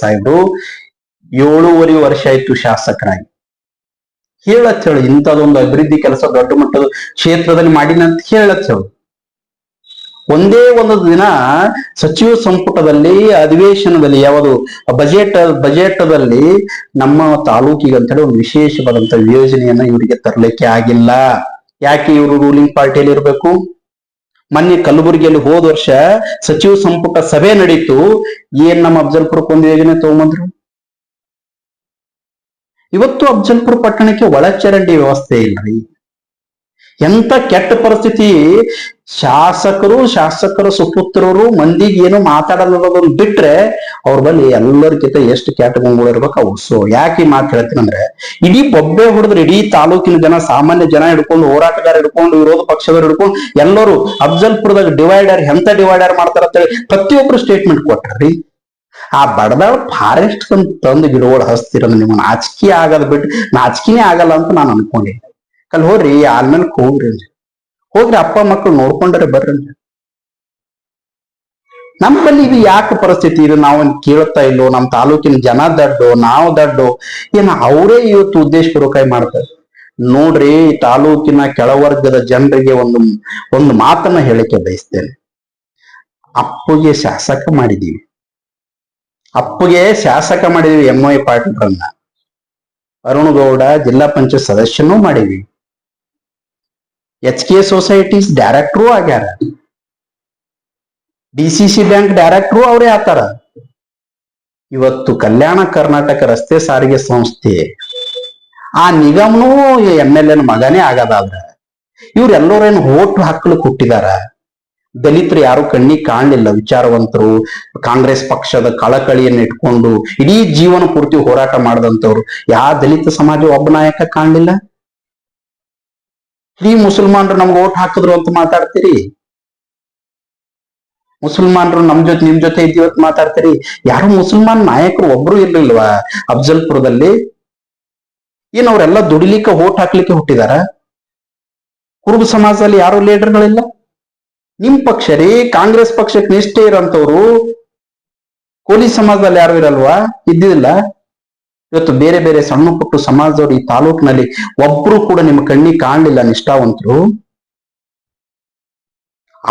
ಸಾಹೇಬ್ರು, ಏಳೂವರೆ ವರ್ಷ ಆಯ್ತು ಶಾಸಕರಾಗಿ. ಹೇಳತ್ ಹೇಳು, ಇಂಥದೊಂದು ಅಭಿವೃದ್ಧಿ ಕೆಲಸ ದೊಡ್ಡ ಮಟ್ಟದ ಕ್ಷೇತ್ರದಲ್ಲಿ ಮಾಡಿನಂತ ಹೇಳತ್ ಹೇಳು. ಒಂದೇ ಒಂದು ದಿನ ಸಚಿವ ಸಂಪುಟದಲ್ಲಿ, ಅಧಿವೇಶನದಲ್ಲಿ, ಯಾವುದು ಬಜೆಟ್, ಬಜೆಟ್ದಲ್ಲಿ ನಮ್ಮ ತಾಲೂಕಿಗೆ ಅಂತೇಳಿ ಒಂದು ವಿಶೇಷವಾದಂತ ಯೋಜನೆಯನ್ನ ಇವರಿಗೆ ತರಲಿಕ್ಕೆ ಆಗಿಲ್ಲ. ಯಾಕೆ ಇವರು ರೂಲಿಂಗ್ ಪಾರ್ಟಿಯಲ್ಲಿ ಇರಬೇಕು? ಮೊನ್ನೆ ಕಲಬುರಗಿಯಲ್ಲಿ ಹೋದ ವರ್ಷ ಸಚಿವ ಸಂಪುಟ ಸಭೆ ನಡೀತು. ಏನ್ ನಮ್ಮ ಅಫ್ಜಲ್ಪುರಕ್ಕೆ ಒಂದು ಯೋಜನೆ ತಗೊಂಬಂದ್ರು? ಇವತ್ತು ಅಫ್ಜಲ್ಪುರ ಪಟ್ಟಣಕ್ಕೆ ಒಳಚರಂಡಿ ವ್ಯವಸ್ಥೆ ಇಲ್ರಿ ಎಂತ ಕೆಟ್ಟ ಪರಿಸ್ಥಿತಿ? ಶಾಸಕರು, ಶಾಸಕರ ಸುಪುತ್ರರು ಮಂದಿಗೆ ಏನು ಮಾತಾಡಲ್ಲದನ್ನ ಬಿಟ್ರೆ ಅವ್ರ ಬಳಿ ಎಲ್ಲರಿಗಿಂತ ಎಷ್ಟು ಕೆಟ್ಟ ಗುಂಗಳು ಇರ್ಬೇಕು ಸೊ ಯಾಕೆ ಈ ಮಾತು ಹೇಳ್ತೀನಿ ಅಂದ್ರೆ, ಇಡೀ ಬೊಬ್ಬೆ ಹೊಡೆದ್ರೆ ಇಡೀ ತಾಲೂಕಿನ ಜನ, ಸಾಮಾನ್ಯ ಜನ ಹಿಡ್ಕೊಂಡು, ಹೋರಾಟಗಾರ ಹಿಡ್ಕೊಂಡು, ವಿರೋಧ ಪಕ್ಷದವ್ರು ಹಿಡ್ಕೊಂಡು, ಎಲ್ಲರೂ ಅಫ್ಜಲ್ಪುರದಾಗ ಡಿವೈಡರ್, ಎಂತ ಡಿವೈಡರ್ ಮಾಡ್ತಾರ ಅಂತೇಳಿ ಪ್ರತಿಯೊಬ್ರು ಸ್ಟೇಟ್ಮೆಂಟ್ ಕೊಟ್ರಿ ಆ ಬಡದಾಳ್ ಫಾರೆಸ್ಟ್ ತಂದು ಗಿಡಗಳು ಹಸ್ತಿರ ನಿಮ್ಮ ನಾಚಿಕೆ ಆಗದ್ ಬಿಟ್ಟು, ನಾಚಿಕೆನೇ ಆಗಲ್ಲ ಅಂತ ನಾನು ಅನ್ಕೊಂಡೆ ಕಲ್ ಹೋಗ್ರಿ ಆಲ್ಮನ್ಕ್ ಹೋಗ್ರಿ. ಹೋಗ್ರಿ, ಅಪ್ಪ ಮಕ್ಕಳು ನೋಡ್ಕೊಂಡ್ರೆ ಬರ್ರಿ ನಮ್ ನಮ್ಮಲ್ಲಿ ಇದು ಯಾಕೆ ಪರಿಸ್ಥಿತಿ ಇದು? ನಾವು ಕೇಳ್ತಾ ಇಲ್ಲೋ ನಮ್ಮ ತಾಲೂಕಿನ ಜನ ದಡ್ಡು, ನಾವು ದಡ್ಡು, ಏನ ಅವರೇ ಇವತ್ತು ಉದ್ದೇಶಪೂರ್ವಕವಾಗಿ ಮಾಡ್ತಾರೆ? ನೋಡ್ರಿ ತಾಲೂಕಿನ ಕೆಳವರ್ಗದ ಜನರಿಗೆ ಒಂದು ಒಂದು ಮಾತನ್ನ ಹೇಳಿಕೆ ಬಯಸ್ತೇನೆ. ಅಪ್ಪುಗೆ ಶಾಸಕ ಮಾಡಿದೀವಿ. ಅಪ್ಪಗೆ ಶಾಸಕ ಮಾಡಿದೀವಿ ಎಂ ಐ ಪಾಟೀಲ್ರನ್ನ. ಅರುಣ್ ಗೌಡ ಜಿಲ್ಲಾ ಪಂಚಾಯತ್ ಸದಸ್ಯನೂ ಮಾಡಿವಿ ಎಚ್ ಕೆ ಸೊಸೈಟೀಸ್ ಡೈರೆಕ್ಟ್ರು ಆಗ್ಯಾರ. ಡಿ ಸಿ ಸಿ ಬ್ಯಾಂಕ್ ಡೈರೆಕ್ಟ್ರು ಅವರೇ ಆತಾರ ಇವತ್ತು ಕಲ್ಯಾಣ ಕರ್ನಾಟಕ ರಸ್ತೆ ಸಾರಿಗೆ ಸಂಸ್ಥೆ ಆ ನಿಗಮನೂ ಎಂ ಎಲ್ ಎನ್ ಮಗನೇ ಆಗದಾದ್ರ ಇವ್ರೆಲ್ಲರೇನು ಓಟ್ ಹಾಕಲು ಕೊಟ್ಟಿದಾರ. ದಲಿತರು ಯಾರು ಕಣ್ಣಿಗೆ ಕಾಣಲಿಲ್ಲ, ವಿಚಾರವಂತರು, ಕಾಂಗ್ರೆಸ್ ಪಕ್ಷದ ಕಳಕಳಿಯನ್ನು ಇಟ್ಕೊಂಡು ಇಡೀ ಜೀವನ ಪೂರ್ತಿ ಹೋರಾಟ ಮಾಡಿದಂಥವ್ರು. ಯಾವ ದಲಿತ ಸಮಾಜ ಒಬ್ಬ ನಾಯಕ ಕಾಣಲಿಲ್ಲ? ಇಡೀ ಮುಸಲ್ಮಾನರು ನಮ್ಗೆ ಓಟ್ ಹಾಕಿದ್ರು ಅಂತ ಮಾತಾಡ್ತೀರಿ? ಮುಸಲ್ಮಾನರು ನಮ್ ಜೊತೆ, ನಿಮ್ ಜೊತೆ ಅಂತ ಮಾತಾಡ್ತೀರಿ? ಯಾರು ಮುಸಲ್ಮಾನ್ ನಾಯಕರು ಒಬ್ರು ಇರ್ಲಿಲ್ವಾ? ಅಫ್ಜಲ್ಪುರದಲ್ಲಿ? ಏನ್ ಅವರೆಲ್ಲ ದುಡಿಲಿಕ್ಕೆ ಓಟ್ ಹಾಕ್ಲಿಕ್ಕೆ ಹುಟ್ಟಿದಾರ? ಕುರುಬ ಸಮಾಜದಲ್ಲಿ ಯಾರು ಲೀಡರ್ಗಳಿಲ್ಲ? ನಿಮ್ ಪಕ್ಷ ರೀ, ಕಾಂಗ್ರೆಸ್ ಪಕ್ಷಕ್ಕೆ ನಿಷ್ಠೆ ಇರೋಂಥವ್ರು, ಕೋಲಿ ಸಮಾಜದಲ್ಲಿ ಯಾರು ಇರಲ್ವಾ? ಇದ್ದಿಲ್ಲ ಇವತ್ತು ಬೇರೆ ಬೇರೆ ಸಣ್ಣ ಪುಟ್ಟು ಸಮಾಜದವರು ಈ ತಾಲೂಕಿನಲ್ಲಿ ಒಬ್ರು ಕೂಡ ನಿಮ್ಮ ಕಣ್ಣಿ ಕಾಣಲಿಲ್ಲ ನಿಷ್ಠಾವಂತರು.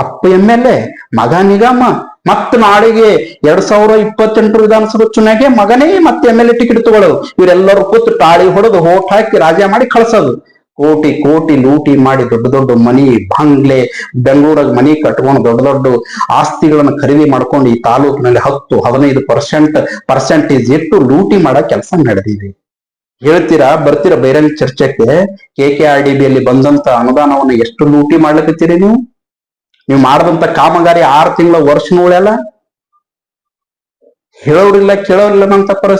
ಅಪ್ಪ ಎಂ ಎಲ್ ಎ, ಮಗ ನಿಗಮ, ಮತ್ತ ನಾಳೆಗೆ ಎರಡ್ ಸಾವಿರ ಇಪ್ಪತ್ತೆಂಟು ವಿಧಾನಸಭಾ ಚುನಾವಣೆಗೆ ಮಗನೇ ಮತ್ತೆ ಎಂ ಎಲ್ ಎ ಟಿಕೆಟ್ ತಗೊಳ್ಳೋದು. ಇವರೆಲ್ಲರೂ ಕೂತು ತಾಳಿ ಹೊಡೆದು ಹೋಟ್ ಹಾಕಿ ರಾಜ ಮಾಡಿ ಕಳ್ಸೋದು. ಕೋಟಿ ಕೋಟಿ ಲೂಟಿ ಮಾಡಿ ದೊಡ್ಡ ದೊಡ್ಡ ಮನಿ, ಬಂಗ್ಲೆ ಬೆಂಗಳೂರಾಗ ಮನಿ ಕಟ್ಕೊಂಡು ದೊಡ್ಡ ದೊಡ್ಡ ಆಸ್ತಿಗಳನ್ನ ಖರೀದಿ ಮಾಡ್ಕೊಂಡು ಈ ತಾಲೂಕಿನಲ್ಲಿ ಹತ್ತು, ಹದಿನೈದು ಪರ್ಸೆಂಟ್, ಪರ್ಸೆಂಟೇಜ್ ಇಟ್ಟು ಲೂಟಿ ಮಾಡೋ ಕೆಲಸ ನಡೆದಿದೆ. ಹೇಳ್ತೀರಾ? ಬರ್ತೀರಾ ಬೈರಂಗ್ ಚರ್ಚೆಗೆ ಕೆ ಕೆ ಆರ್ ಡಿ ಬಿಯಲ್ಲಿ ಬಂದಂತ ಅನುದಾನವನ್ನ ಎಷ್ಟು ಲೂಟಿ ಮಾಡ್ಲಿಕ್ಕೀರಿ ನೀವು? ನೀವು ಮಾಡಿದಂತ ಕಾಮಗಾರಿ ಆರು ತಿಂಗಳ ವರ್ಷ ನೋಳೆಲ್ಲ ಹೇಳೋರಿಲ್ಲ, ಕೇಳೋರಿಲ್ಲ ಅಂತ ಪರಿಸ್ಥಿತಿ